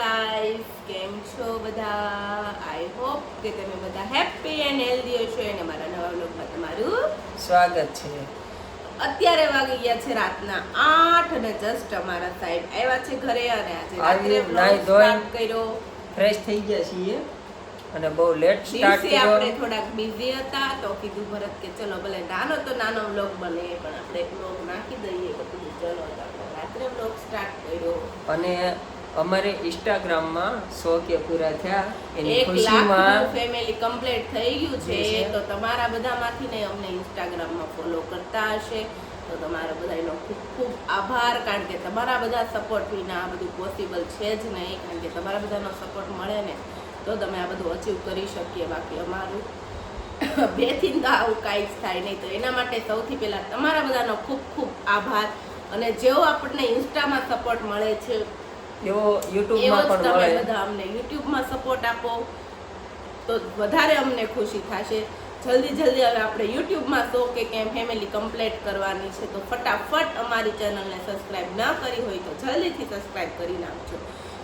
Guys કેમ છો બધા? આઈ હોપ કે તમે બધા હેપી એન્ડ હેલ્ધી હશો અને મારા નવા બ્લોગમાં તમારું સ્વાગત છે. અત્યારે વાગી ગયા છે રાતના આઠ અને જસ્ટ અમારા સાહેબ આવ્યા છે ઘરે અને આજે રાત્રે ધોઈ. કર્યો. ફ્રેશ થઈ ગયા છીએ અને બહુ લેટ સ્ટાર્ટ કર્યો. આપણે થોડાક બિઝી હતા તો કીધું ભરત કે ચલો ભલે નાનો તો નાનો બ્લોગ બને પણ આપણે બ્લોગ નાખી દઈએ તો ચલો રાત્રે બ્લોગ સ્ટાર્ટ કર્યો. અને અમારે ઇન્સ્ટાગ્રામમાં સો કે પૂરા થયા. એની ખુશીમાં ફેમિલી કમ્પ્લીટ થઈ ગયું છે. તો તમારા બધામાંથી ને અમને ઇન્સ્ટાગ્રામમાં ફોલો કરતા હશે. તો તમારા બધાનો ખૂબ ખૂબ આભાર કારણ કે તમારા બધા સપોર્ટ વિના આ બધું પોસિબલ છે જ નહીં કારણ કે તમારા બધાનો સપોર્ટ મળે ને તો તમે આ બધું અચીવ કરી શકીએ. બાકી અમારું બેથી આવું કાંઈ જ થાય નહીં. તો એના માટે સૌથી પહેલાં તમારા બધાનો ખૂબ ખૂબ આભાર. અને જેવો આપણને ઇન્સ્ટામાં સપોર્ટ મળે છે એવો યુટ્યુબમાં પણ મળે બધા અમને યુટ્યુબમાં સપોર્ટ આપો તો વધારે અમને ખુશી થશે. જલ્દી જલ્દી હવે આપણે યુટ્યુબમાં શો કે કેમ ફેમિલી કમ્પ્લીટ કરવાની છે તો ફટાફટ અમારી ચેનલને સબસ્ક્રાઇબ ન કરી હોય તો જલ્દીથી સબસ્ક્રાઇબ કરી નાખજો.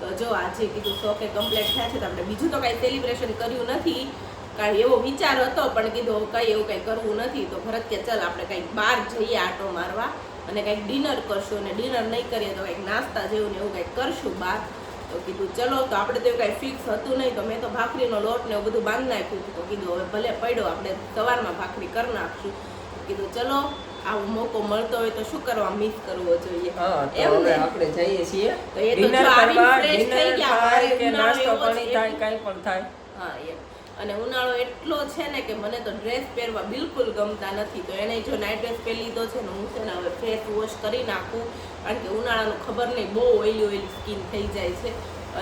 તો જો આજે કીધું કે કમ્પ્લીટ થયા છે તો આપણે બીજું તો કાંઈ સેલિબ્રેશન કર્યું નથી. કારણ એવો વિચાર હતો પણ કીધું કંઈ એવું કંઈ કરવું નથી. તો ભરત કે ચાલ આપણે કંઈક બહાર જઈએ આટો મારવા. અને કંઈક ડિનર કરશું અને ડિનર નહીં કરીએ તો કંઈક નાસ્તા જેવું ને એવું કંઈક કરશું બહાર તો કીધું ચલો તો આપણે તો કાંઈ ફિક્સ હતું નહીં તો મેં તો ભાખરીનો લોટ ને એવું બધું બાંધી નાખ્યું હતું. તો કીધું હવે ભલે પડ્યો આપણે સવારમાં ભાખરી કરી નાખશું. કીધું ચલો આવો મોકો મળતો હોય તો શું કરવા મિસ કરવો જોઈએ? એમ ને? આપણે જઈએ છીએ. તો એ તો આવી fresh થઈ ગયા, નાસ્તો પાણી થાય કાંઈ પણ થાય. હા એમ. અને ઉનાળો એટલો છે ને કે મને તો ડ્રેસ પહેરવા બિલકુલ ગમતા નથી. તો એને જો નાઇટ ડ્રેસ પહેરી લીધો છે ને હું છે ને હવે ફેસ વોશ કરી નાખું. કારણ કે ઉનાળાનું ખબર નહીં બહુ ઓઇલી ઓઇલી સ્કિન થઈ જાય છે.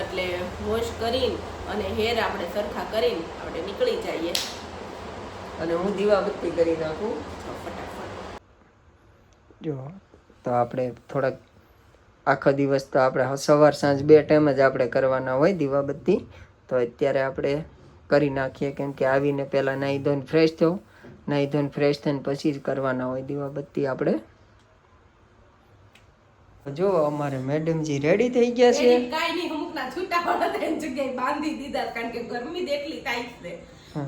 એટલે વોશ કરીને અને હેર આપણે સરખા કરીને આપણે નીકળી જઈએ. અને હું દીવાબત્તી કરી નાખું. ફટાફટ. જો તો આપણે થોડાક આખો દિવસ તો આપણે સવાર સાંજ બે ટાઈમ જ આપણે કરવાના હોય દીવાબત્તી. તો અત્યારે આપણે કરી નાખીએ કેમ કે આવીને પહેલાં નાહી ધોઈને ફ્રેશ થયો. નાહી ધોઈને ફ્રેશ થઈને પછી જ કરવાના હોય દીવાબત્તી આપણે. જો અમારે મેડમજી રેડી થઈ ગયા છે. કાઈ નહીં અમુકના છૂટા વાળા તો જગ્યાએ બાંધી દીધા કારણ કે ગરમી એટલી થાય છે.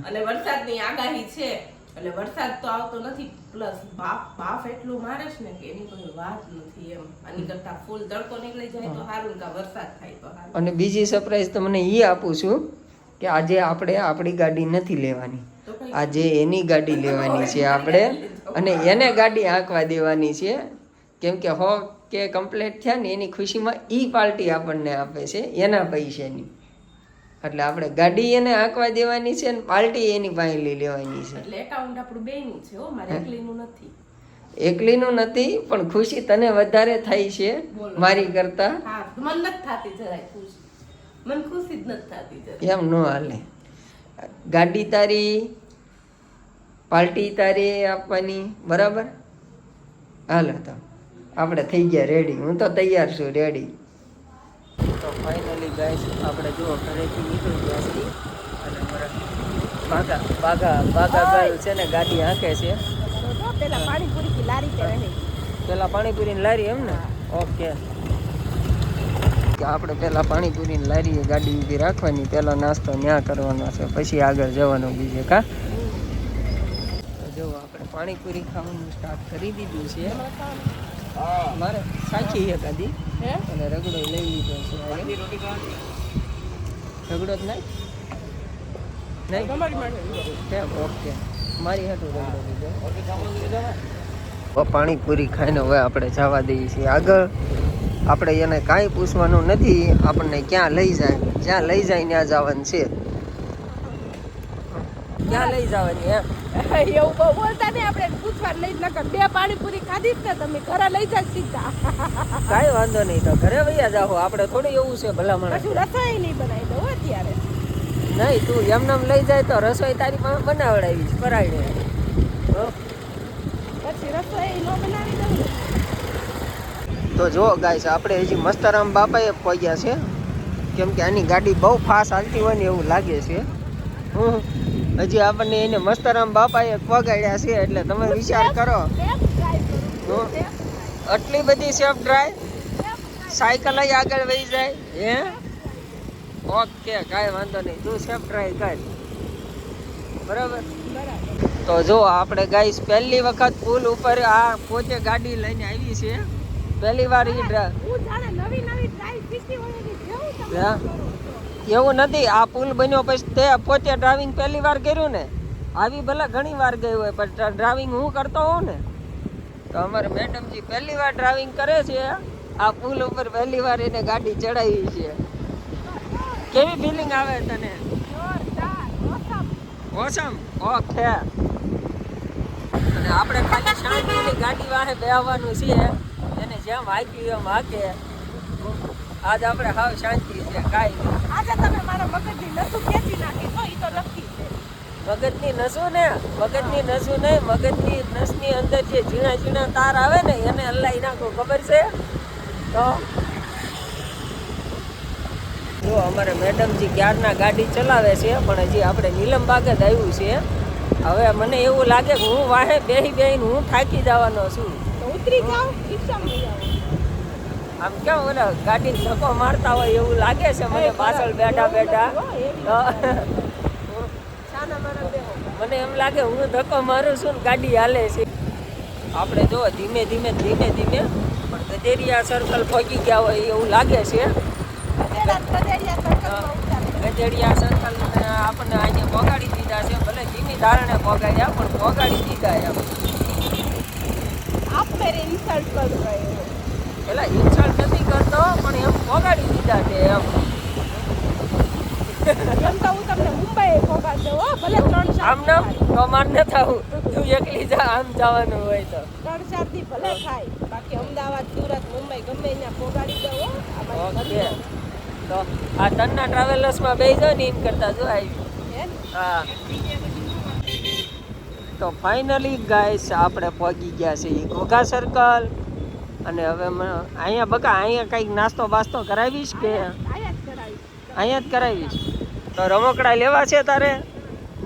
અને વરસાદની આગાહી છે એટલે વરસાદ તો આવતો નથી પ્લસ બાફ બાફ એટલું મારે છે ને કે એની કોઈ વાત નથી એમ. આની કરતા ફૂલ તડકો નીકળી જાય તો સારું કા વરસાદ થાય તો સારું અને બીજી સરપ્રાઈઝ તમને એ આપું છું. કે આજે આપણે આપણી ગાડી નથી લેવાની. આજે એની ગાડી લેવાની છે આપણે. અને એને ગાડી આંકવા દેવાની છે. કેમ કે હો કે કમ્પ્લેટ થયા ને એની ખુશીમાં ઈ પાર્ટી આપણને આપે છે. એના પૈસાની. એટલે આપણે ગાડી એને આંકવા દેવાની છે ને પાર્ટી એની પાસે લઈ લેવાની છે. એટલે એકાઉન્ટ આપણું બેનું છે હો. મારે એકલીનું નથી. એકલીનું નથી પણ ખુશી તને વધારે થાય છે મારી કરતા. હા મન નથી થતી જરાય ખુશી. મન ખુશી જ નથી થતી એમ ન હાલે. ગાડી તારી પાર્ટી તારી આપવાની બરાબર? હાલો તો આપણે થઈ ગયા રેડી હું તો તૈયાર છું રેડી તો ફાઇનલી ગાઈસ આપણે જો ઘરેથી નીકળી ગયા છીએ. અને અમારા બાગા બાગા બાગા ગર્લ છે ને ગાડી હાંકે છે. પેલા પાણીપુરી લારી પેલા પાણીપુરીની લારી એમ ને? ઓકે. કે આપણે પહેલાં પાણીપુરીની લારીએ ગાડી ઊભી રાખવાની પહેલાં નાસ્તો ત્યાં કરવાનો છે પછી આગળ જવાનું બીજે કા. જો આપણે પાણીપુરી ખાવાનું સ્ટાર્ટ કરી દીધું છે. મારે સાચી છે કાદી અને રગડો લઈ લીધો છે રગડો જ નહીં? નહીં? તમારી માટે કેમ? ઓકે. મારી હાટું રગડો લીધો. પાણીપુરી ખાઈને હવે આપણે જવા દઈએ છીએ આગળ. આપણે એને કાંઈ પૂછવાનું નથી આપણને ક્યાં લઈ જાય? જ્યાં લઈ જાય ત્યાં જવાનું છે. ક્યાં લઈ જવાની એમ? એવું બહુ બોલતા નહીં આપણે પૂછવા લઈ જ નકર બે પાણીપુરી ખાધી જ ને તમે ઘરે લઈ જાય સીધા. કાંઈ વાંધો નહીં તો ઘરે વૈયા જાઓ આપણે થોડું એવું છે ભલામણ. પછી રસોઈ નહીં બનાવી દઉં અત્યારે. નહીં તું એમનેમ લઈ જાય તો રસોઈ તારી પાસે બનાવડાવીશ પરાયણે? પછી રસોઈ ન બનાવી દઉં. તો જો ગાઈસ, આપણે હજી મસ્તરામ બાપાએ પહોંચ્યા છે. કેમ કે આની ગાડી બહુ ફાસ્ટ હાલતી હોય ને એવું લાગે છે. હું હજી આપણને એને મસ્તરામ બાપાએ પગાડ્યા છે, એટલે તમે વિચાર કરો. છું. આટલી બધી સેફ ડ્રાઈવ સાયકલ આગળ વહી જાય, હે? ઓકે, કાંઈ વાંધો નહીં. તું સેફ ડ્રાઈવ કર. બરાબર? તો જો, આપણે ગાઈસ, પહેલી વખત પુલ ઉપર આ પોતે ગાડી લઈને આવી છે. પહેલી વાર ઈ. એવું નથી આ પુલ બન્યો પછી તે પોતે ડ્રાઇવિંગ પહેલી વાર કર્યું ને. આવી ભલે ઘણી વાર ગયું હોય પણ ડ્રાઇવિંગ હું કરતો હોઉં ને. તો અમારે મેડમજી પહેલી વાર ડ્રાઇવિંગ કરે છે આ પુલ ઉપર પહેલી વાર એને ગાડી ચડાવી છે. કેવી ફિલિંગ આવે તને? ઓસમ? ઓકે. અને આપણે ખાલી શાંતિથી ગાડી વાહે બેહવાનું છે એને જેમ હાંક્યું એમ હાકે આજ આપણે હાવ શાંતિ છે કાંઈ નહીં. આજે તમે મારા મગજની નસું ખેંચી નાખી તો ઈ તો નક્કી છે. મગજની નસું ને મગજની નસું નહીં મગજની નસની અંદર જે ઝીણા ઝીણા તાર આવે ને એને અલ્લાઈ નાખો ખબર છે? તો? જો અમારે મેડમજી ક્યારના ગાડી ચલાવે છે પણ હજી આપણે નીલમબાગ જ આવ્યું છે. હવે મને એવું લાગે કે હું વાહે બેહી બેહીને હું થાકી જવાનો છું. ઉતરી જાઓ રિક્ષામાં આવો. આમ કેમ ઓલા ગાડી ધક્કો મારતા હોય એવું લાગે છે મને પાછળ બેઠા બેઠા. મને એમ લાગે હું ધક્કો મારું છું ને ગાડી હાલે છે. આપણે જો ધીમે ધીમે ધીમે ધીમે પણ ગજેરિયા સર્કલ પહોંચી ગયા હોય એવું લાગે છે. ગજેરિયા સર્કલ આપણને આજે પોગાડી દીધા છે. ભલે ધીમી ધારણે પોગાડ્યા પણ પોગાડી દીધા એમ. આપ મેરે ઇન્સલ્ટ કર એટલે ઇન્સલ્ટ નથી કરતો પણ એમ પોગાડી દીધા છે એમ. એમ તો હું તમને મુંબઈ પહોંચાડ હો ભલે ત્રણ ચાર આમ નામ તો માર ન થવું તું એકલી જા આમ જવાનું હોય તો. ત્રણ ચારથી ભલે થાય. બાકી અમદાવાદ સુરત મુંબઈ ગમે ત્યાં પહોંચાડી દઉં હો. ઓકે. તો આ તન્ના ટ્રાવેલર્સમાં બેસી જાઓ ને એમ કરતા જો આવી. હે હા. તો ફાઇનલી ગાઈસ આપણે પહોંચી ગયા છે ઘોઘા સર્કલ અને હવે અહીંયા બકા અહીંયા કંઈક નાસ્તો બાસ્તો કરાવીશ કે? અહીંયા જ કરાવીશ. તો રમકડા લેવા છે તારે?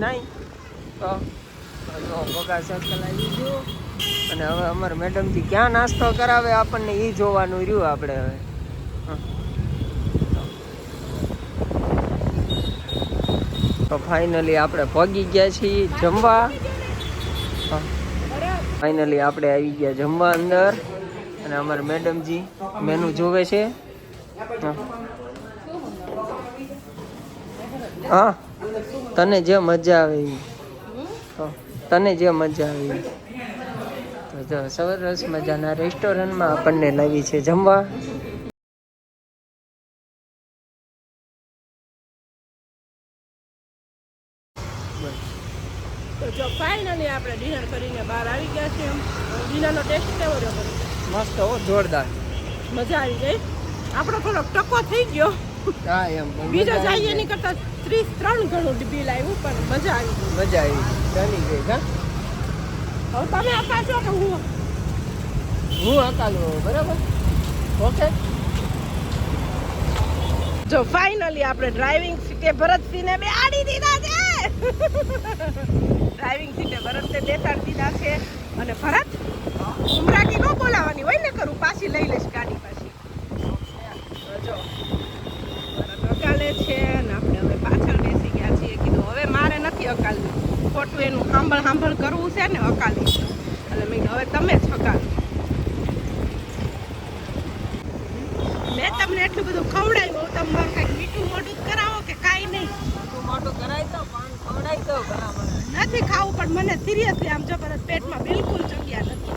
નહીં? તો ઘોઘા સર્કલ આવી ગયું. અને હવે અમારે મેડમજી ક્યાં નાસ્તો કરાવે આપણને એ જોવાનું રહ્યું આપણે હવે. તો ફાઇનલી આપણે પહોંચી ગયા છીએ જમવા. ફાઇનલી આપણે આવી ગયા જમવા અંદર. અને અમારા મેડમજી મેનુ જોવે છે. હા. તને જે મજા આવે તને જે મજા આવે તો સરસ મજાના રેસ્ટોરન્ટમાં આપણને લાવી છે જમવા તો જો ફાઇનલી આપણે ડિનર કરીને બહાર આવી ગયા છીએ ડિનરનો ટેસ્ટ કેવો રહ્યો મસ્ત હો જોરદાર. મજા આવી ગઈ? આપણો થોડોક ટકો થઈ ગયો. હા એમ. બીજો જાય એની કરતાં ત્રીસ ત્રણ ગણું બિલ આવ્યું પણ મજા આવી ગઈ. મજા આવી ચાલી ગઈ હા? હવે તમે અપાશો કે હું? હું હકાલું બરાબર? ઓકે. જો ફાઇનલી આપણે ડ્રાઇવિંગ સીટે ભરતસિંહને બે આડી દીધા છે. ડ્રાઇવિંગ સીટે ભરતને બેસાડી દીધા છે. અને ભરત ઉમરાકી ન બોલાવાની હોય ને કરું, પાછી લઈ લઈશ ગાડી પાછી. અકાલે છે અને આપણે હવે પાછળ બેસી ગયા છીએ. કીધું, હવે મારે નથી અકાલવી. ખોટું એનું સાંભળ સાંભળ કરવું છે ને અકાલી. એટલે મેં હવે તમે જ અકાલ. મેં તમને એટલું બધું ખવડાવ્યું તમે કંઈક મીઠું મોઢું જ કરાવો કે કાંઈ નહીં તું મોટું કરાવી દો પાન ખવડાવી દો ઘણા બધા નથી ખાવું પણ મને સિરિયસલી આમ જબરદસ્ત પેટમાં બિલકુલ જગ્યા નથી.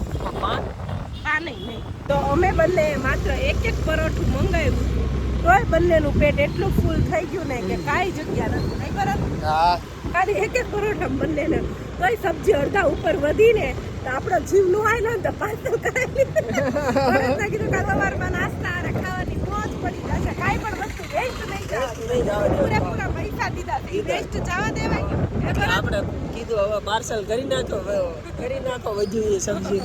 આ નહીં નહીં. તો અમે બંને માત્ર એક એક પરોઠું મંગાવ્યું હતું. તોય બંનેનું પેટ એટલું ફૂલ થઈ ગયું ને કે કાંઈ જગ્યા નથી નહીં બરાબર? હા. ખાલી એક એક પરોઠા બંનેને. તોય સબ્જી અડધા ઉપર વધીને તો આપણો જીવ લુહાય ને તો પાછળ કરાવી કીધું કે સવારમાં નાસ્તા અને ખાવાની મોજ પડી જશે. કાંઈ પણ વસ્તુ વેસ્ટ નહીં જાય નહીં પૂરેપૂરા પૈસા દીધા વેસ્ટ જવા દેવાય. આપણે કીધું, હવે પાર્સલ કરી નાખો કરી નાખો વધુ એ સબ્જી.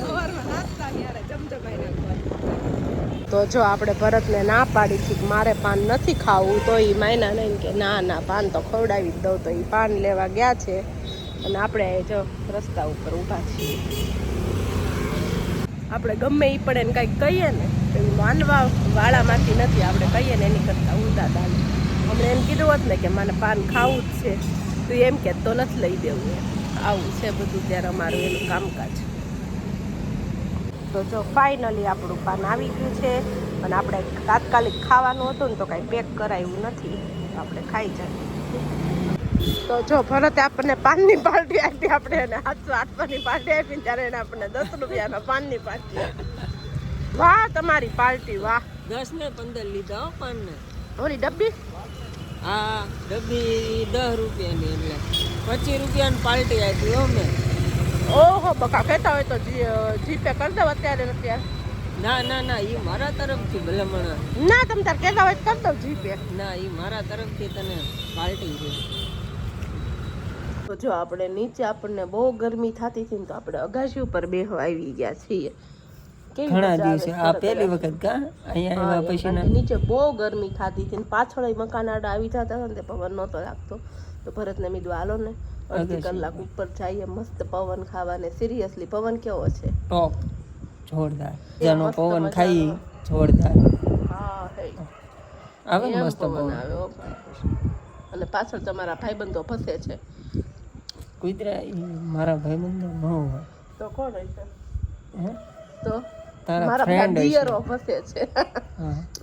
તો જો આપણે ભરતને ના પાડી હતી મારે પાન નથી ખાવું, તો એ માયના નહીં કે ના ના, પાન તો ખવડાવી જ દઉં, તો એ પાન લેવા ગયા છે. અને આપણે જો રસ્તા ઉપર ઊભા છીએ. આપણે ગમે એ પડે ને કંઈક કહીએ ને, તો એ માનવા વાળામાંથી નથી, આપણે કહીએ ને એની કરતાં ઊંધા દાલ હમણાં એમ કીધું હોત ને કે, મને પાન ખાવું જ છે. તો એમ કે તો નથી લઈ દેવું આવું છે બધું ત્યારે અમારું એનું કામકાજ. તો જો ફાઇનલી આપણું પાન આવી ગયું છે અને આપણે તાત્કાલિક ખાવાનું હતું ને તો કાંઈ પેક કરાયું નથી. આપણે ખાઈ જાય તો જો ભરતે આપણને પાનની પાર્ટી આપી આપણે એને સાતસો આઠસોની પાર્ટી આપી ત્યારે એને આપણને દસ રૂપિયાના પાનની પાર્ટી વાહ તમારી પાર્ટી વાહ. દસ ને પંદર લીધા હો પાન ને ઓલી ડબ્બી? આ ડબ્બી દસ રૂપિયાની એટલે. પચીસ રૂપિયાની પાર્ટી આપી હો મેં. ઓહો બકા કહેતા હોય તો જીપે કરી દો અત્યારે અત્યારે. ના ના ના એ મારા તરફથી ભલામણ ના તમે તાર કહેતા હોય કરી દો જીપે ના એ મારા તરફથી તને પાર્ટી છે. તો જો આપણે નીચે આપણને બહુ ગરમી થતી હતી ને તો આપણે અગાશી ઉપર બેહવા આવી ગયા છીએ. ઘણા દિવસે. આ પહેલી વખત કા? અહીંયા આવ્યા પછી નીચે બહુ ગરમી ખાતી હતી પાછળ મકાન આડા આવી જતા હતા ને પવન નહોતો લાગતો. તો ભરતને મીધું હાલો ને અડધી કલાક ઉપર જઈએ મસ્ત પવન ખાવાને. સિરિયસલી પવન કેવો છે? ટોપ. જોરદાર. જેનો પવન ખાઈ જોરદાર. હા હે. આવે ને મસ્ત પવન પવન? આવે અને પાછળ તમારા ભાઈબંધો ફસે છે? કુદરા મારા ભાઈબંધો ન હોય. તો કોણ હશે હે? તો? તારા ફ્રેન્ડ દિયરો ફસે છે.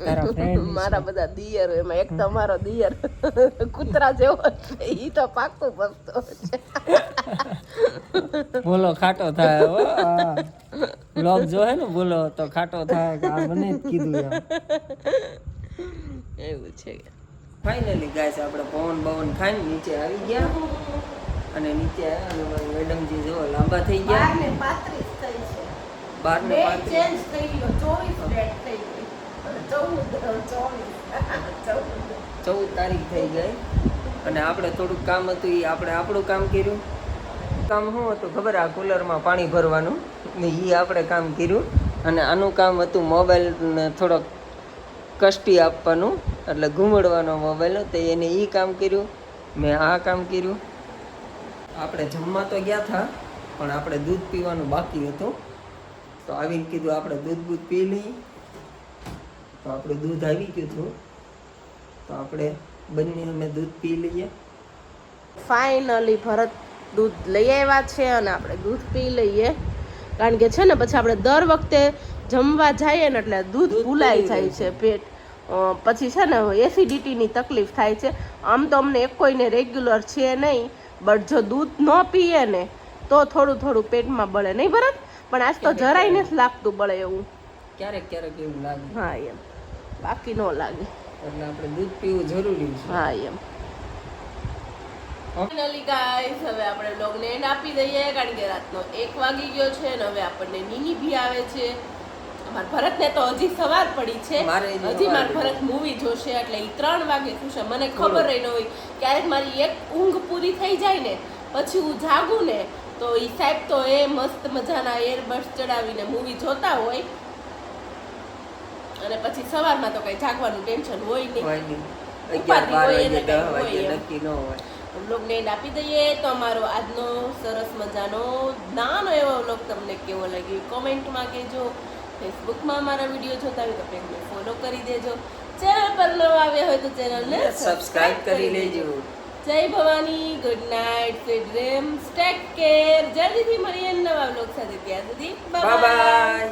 તારા ફ્રેન્ડ મારા બધા દિયરો એમાં એક તો મારો દિયર કૂતરા જેવો છે. ઈ તો પાકું ફસતો છે. બોલો ખાટો થાય. હો બ્લોગ જોહે ને બોલો તો ખાટો થાય કે આ મને જ કીધું એવું છે. ફાઇનલી ગાઈસ આપણે પવન બવન ખાઈને નીચે આવી ગયા. અને નીચે આવ્યા અને મેડમજી જો લાંબા થઈ ગયા. ને પાંત્રીસ થઈ છે. બાર ને ડેટ ચેન્જ થઈ ગયો ચોવીસ ડેટ થઈ ગઈ. ચૌદ ચોવીસ ચૌદ ચૌદ તારીખ થઈ ગઈ. અને આપણે થોડુંક કામ હતું એ આપણે આપણું કામ કર્યું. કામ શું હતું ખબર આ કુલરમાં પાણી ભરવાનું? ને એ આપણે કામ કર્યું. અને આનું કામ હતું મોબાઈલને થોડોક કષ્ટી આપવાનું એટલે ઘૂમડવાનો મોબાઈલ તો એને એ કામ કર્યું. મેં આ કામ કર્યું. આપણે જમવા તો ગયા હતા પણ આપણે દૂધ પીવાનું બાકી હતું. તો આવીને કીધું આપણે દૂધ બૂધ પી લઈએ. તો આપણે દૂધ આવી ગયું હતું. તો આપણે બંને અમે દૂધ પી લઈએ. ફાઇનલી ભરત દૂધ લઈ આવ્યા છે અને આપણે દૂધ પી લઈએ. કારણ કે છે ને પછી આપણે દર વખતે જમવા જઈએ ને એટલે દૂધ ભૂલાઈ જાય છે પેટ. પછી છે ને એસિડિટીની તકલીફ થાય છે. આમ તો અમને એક કોઈને રેગ્યુલર છે નહીં બટ જો દૂધ ન પીએ ને તો થોડું થોડું પેટમાં બળે. નહીં ભરત? પણ આજ તો જરાય નથી લાગતું બળે એવું. ક્યારેક ક્યારેક એવું લાગે. હા એમ. બાકી ન લાગે. એટલે આપણે દૂધ પીવું જરૂરી છે. હા એમ. ફાઇનલી ગાઈસ હવે આપણે બ્લોગને એન્ડ આપી દઈએ કારણ કે રાતનો એક વાગી ગયો છે અને હવે આપણને નીની ભી આવે છે. ભરત ભરતને તો હજી સવાર પડી છે. હજી મારા માર ભરત મૂવી જોશે એટલે એ ત્રણ વાગે ખુશે. મને ખબર રહી ન હોય. ક્યારેક મારી એક ઊંઘ પૂરી થઈ જાય ને પછી હું જાગું ને તો એ સાહેબ તો એ મસ્ત મજાના એરબસ ચડાવીને મૂવી જોતા હોય. અને પછી સવારમાં તો કઈ જાગવાનું ટેન્શન હોય નહીં. ઉપાધિ હોય એને દસ હોય નક્કી ન હોય. બ્લોગને એન્ડ આપી દઈએ તો અમારો આજનો સરસ મજાનો નાનો એવો બ્લોગ તમને કેવો લાગ્યો કોમેન્ટમાં કહેજો. ફેસબુકમાં અમારા વીડિયો જોતા હોય તો પેજને ફોલો કરી દેજો. ચેનલ પર નવા આવ્યા હોય તો ચેનલને સબસ્ક્રાઇબ કરી લેજો. જય Bhavani good night sweet dreams take care જલ્દીથી મળીએ નવા બ્લોગ સાથે. ત્યાં સુધી બાય બાય